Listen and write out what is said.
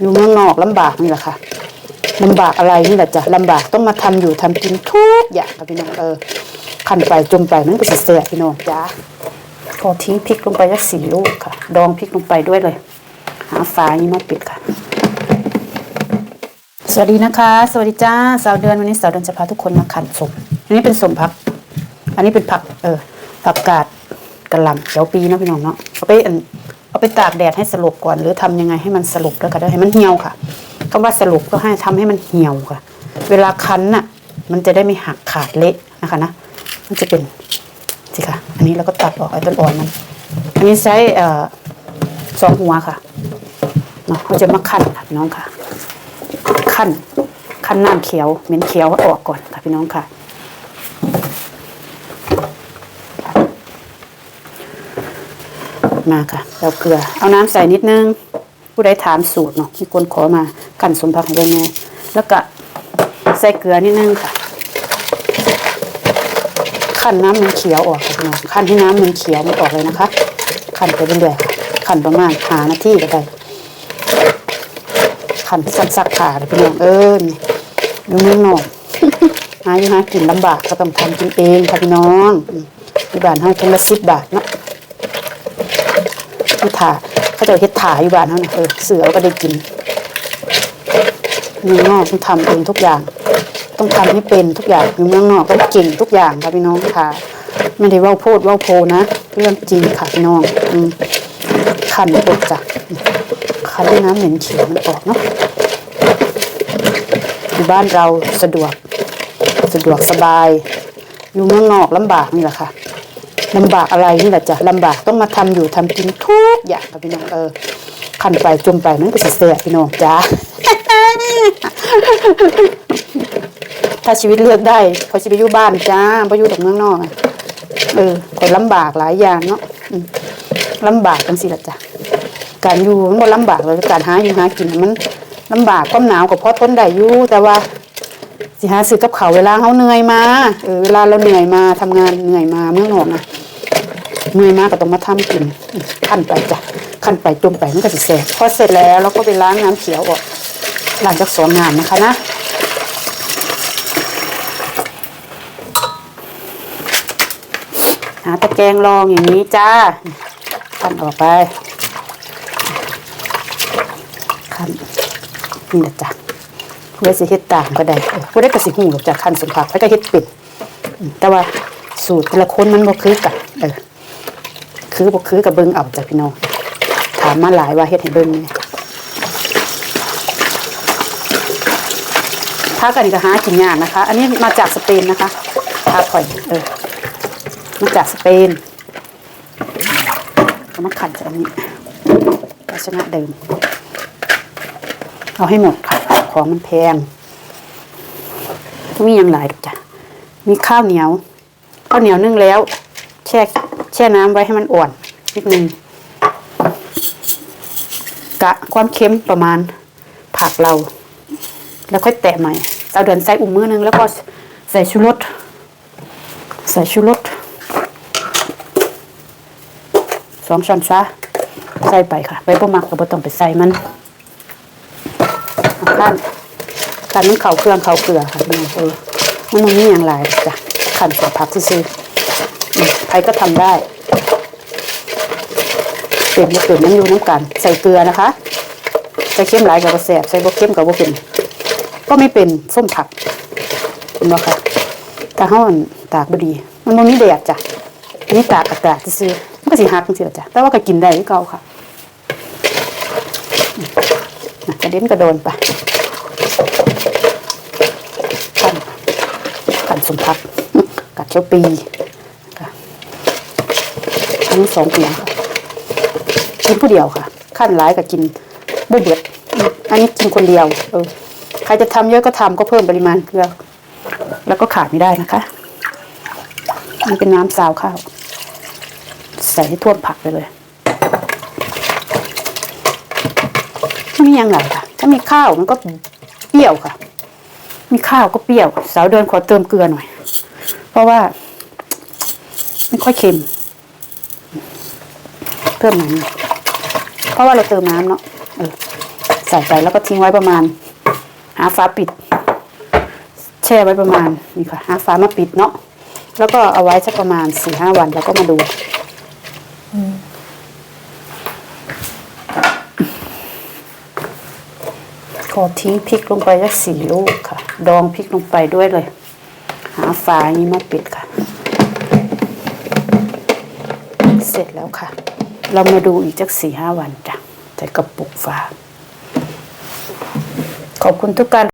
อยู่เมืองนอกลำบากนี่แหละค่ะลำบากอะไรนี่แหละจ้ะลำบากต้องมาทำอยู่ทำกินทุกอย่างค่ะพี่น้องเออขันไปจมไปมันก็จะเสียพี่น้องจ้าพอทิ้งพริกลงไปสักสี่ลูกค่ะ ดองพริกลงไปด้วยเลย หาฝานี้มาปิดค่ะ สวัสดีนะคะ สวัสดีจ้าสาวเดือนวันนี้สาวเดือนจะพาทุกคนมาขันสมอันนี้เป็นสมผัก อันนี้เป็นผักเออผักกาดกระหล่ำเขียวปีนะพี่น้องเนาะเอาไปอัน เอาไปตากแดดให้สลบก่อน หรือทำยังไงให้มันสลบแล้วก็ได้ให้มันเหี่ยวค่ะคำว่าสลบก็ให้ทำให้มันเหี่ยวค่ะ เวลาคั้นน่ะ มันจะได้ไม่หักขาดเละนะคะนะมันจะเป็นสิค่ะ อันนี้เราก็ตัดออกไอ้ต้นอ่อนมันอันนี้ใช้สองหัวค่ะเนาะเราจะมาคั่นค่ะพี่น้องค่ะ ขั้นขั้นน้ำเขียวเหม็นเขียวออกก่อนค่ะพี่น้องค่ะ มาค่ะเราเกลือ เอาน้ำใส่นิดนึง ผู้ใดถามสูตรเนาะมีคนขอมากันสมผักให้ไงแล้วก็ใส่เกลือนิดนึงค่ะขั้นน้ำมันเขียวออกค่ะพี่น้องขั้นให้น้ำมันเขียวมันออกเลยนะคะขั้นไปเรื่อยๆค่ะขั้นประมาณหานาทีก็ได้ขันสักสักขาเลยพี่น้องเอิญดูมืองนอกหาอยู่หากินลำบากก็ต้องทำกินเองค่ะพี่น้องที่บ้านให้คนละสิบบาทเนาะ ที่ถ่าเขาจะเฮ็ดถ่าอยู่บ้านเขาเนี่ยเออเสือก็ได้กินมืองนอกต้องทำเองทุกอย่าง ต้องทำให้เป็นทุกอย่างอยู่เมืองนอกก็เก่งทุกอย่างค่ะพี่น้องค่ะ ไม่ได้ว่าโพดว่าโพนะ เรื่องจริงค่ะพี่น้องอืมขันอดจ้ะคันด้วยน้ำเหม็นเขียวมันออกเนาะอยู่บ้านเราสะดวก สะดวกสบาย อยู่เมืองนอกลำบากนี่แหละค่ะ ลำบากอะไรนี่แหละจ้ะลำบากต้องมาทำอยู่ทำกินทุกอย่างค่ะพี่น้องเออขันไปจมไปมันก็สิเสียพี่น้องจ้าถ้าชีวิตเลือกได้พอชีวิตอยู่บ้านจ้าพออยู่จากเมืองนอกเออคนลำบากหลายอย่างเนาะลำบากกันสิละจ้ะการอยู่มันบ่ลำบากเลยการหาอยู่หากินมันลำบากความหนาวก็พอทนได้อยู่แต่ว่าสิหาซื้อกับเขาวเวลาเขาเหนื่อยมาเออเวลาเราเหนื่อยมาทำงานเหนื่อยมาเมื่อนอกนะ เมื่อยมาก็ต้องมาทำกินขั้นไปจ้ะขั้นไปจมไปมันก็สิแสบพอเสร็จแล้วเราก็ไปล้างน้ำเขียวออกล้างจากสองน้ำนะคะนะหาตะแกรงรองอย่างนี้จ้าขั้นออกไปขั้นนี่นะจ๊ะผู้ใดสิเฮ็ดต่ามก็ได้เออผู้ใดก็สิหูหรอกจ้ะขั้นสมผักแล้วก็เฮ็ดป็ดแต่ว่าสูตรแต่ละคนมันบ่คือกันเออ คือบ่คือกับเบิ่งเอาจ้ะพี่น้องถามมาหลายว่าเฮ็ดให้เบิ่งนี่ถ้ากันก็หากินยากนะคะ อันนี้มาจากสเปนนะคะทาข่อยเออมาจากสเปนก็มาขัดจากอันนี้ภาชนะเดิม เอาให้หมดค่ะ ของมันแพงมีอย่างหลายดอกจ้ะมีข้าวเหนียวข้าวเหนียวนึ่งแล้ว แช่ แช่น้ำไว้ให้มันอ่อนนิดนึงกะความเค็มประมาณผักเรา แล้วค่อยแตะใหม่เอาเดือนใส่อุ่มมือนึงแล้วก็ใส่ชูรสใส่ชูรสสองช้อนชาใส่ไปค่ะไปบ่มักก็บ่ต้องไปใส่มันขั้นขั้นมันเข่าเครื่องเข่าเกลือค่ะน้องเออมันมันมีอย่างไรจ้ะขั้นผักที่ซื้อ ใครก็ทำได้เปลี่ยนม่เปลี่ยนมันอยู่น้ำกัน ใส่เกลือนะคะใส่เค็มหลายกับบ่แสบใส่บ่เค็มกับบ่เป็น ก็ไม่เป็นส้มผักเห็นบ่ค่ะถ้าเฮาอันตากบดี มันบ่มีแดดจ้ะอันนี้ตากอากาศจะซื้อมันก็สิหักจังซี่ล่ะจ้ะแต่ว่าก็กินได้คือเก่าค่ะน่ะกระเด็นกระโดนไปขันขันสมพักกัดเชียวปี ทั้งสองเปียงค่ะกินผู้เดียวค่ะ ขั้นหลายก็กินบ่เบิดอืมอันนี้กินคนเดียวเออใครจะทำเยอะก็ทำก็เพิ่มปริมาณเกลือแล้วก็ขาดไม่ได้นะคะมันเป็นน้ำซาวข้าว ใส่ให้ท่วมผักไปเลยไม่มีอย่างไรค่ะ ถ้ามีข้าวมันก็เปรี้ยวค่ะ มีข้าวก็เปรี้ยว สาวเดินขอเติมเกลือหน่อย เพราะว่าไม่ค่อยเค็ม พิ่มหน่อยเพราะว่าเราเติมน้ำเนาะเออใส่ไปแล้วก็ทิ้งไว้ประมาณ หาฝาปิด แช่ไว้ประมาณนี่ค่ะ หาฝามาปิดเนาะแล้วก็เอาไว้สักประมาณสี่ห้าวันแล้วก็มาดูขอทิ้งพริกลงไปสักสี่ลูกค่ะ ดองพริกลงไปด้วยเลย หาฝาอย่างนี้มาปิดค่ะ เสร็จแล้วค่ะ เรามาดูอีกสักสี่ห้าวันจ้ะใส่กระปุกฝาขอบคุณทุกการ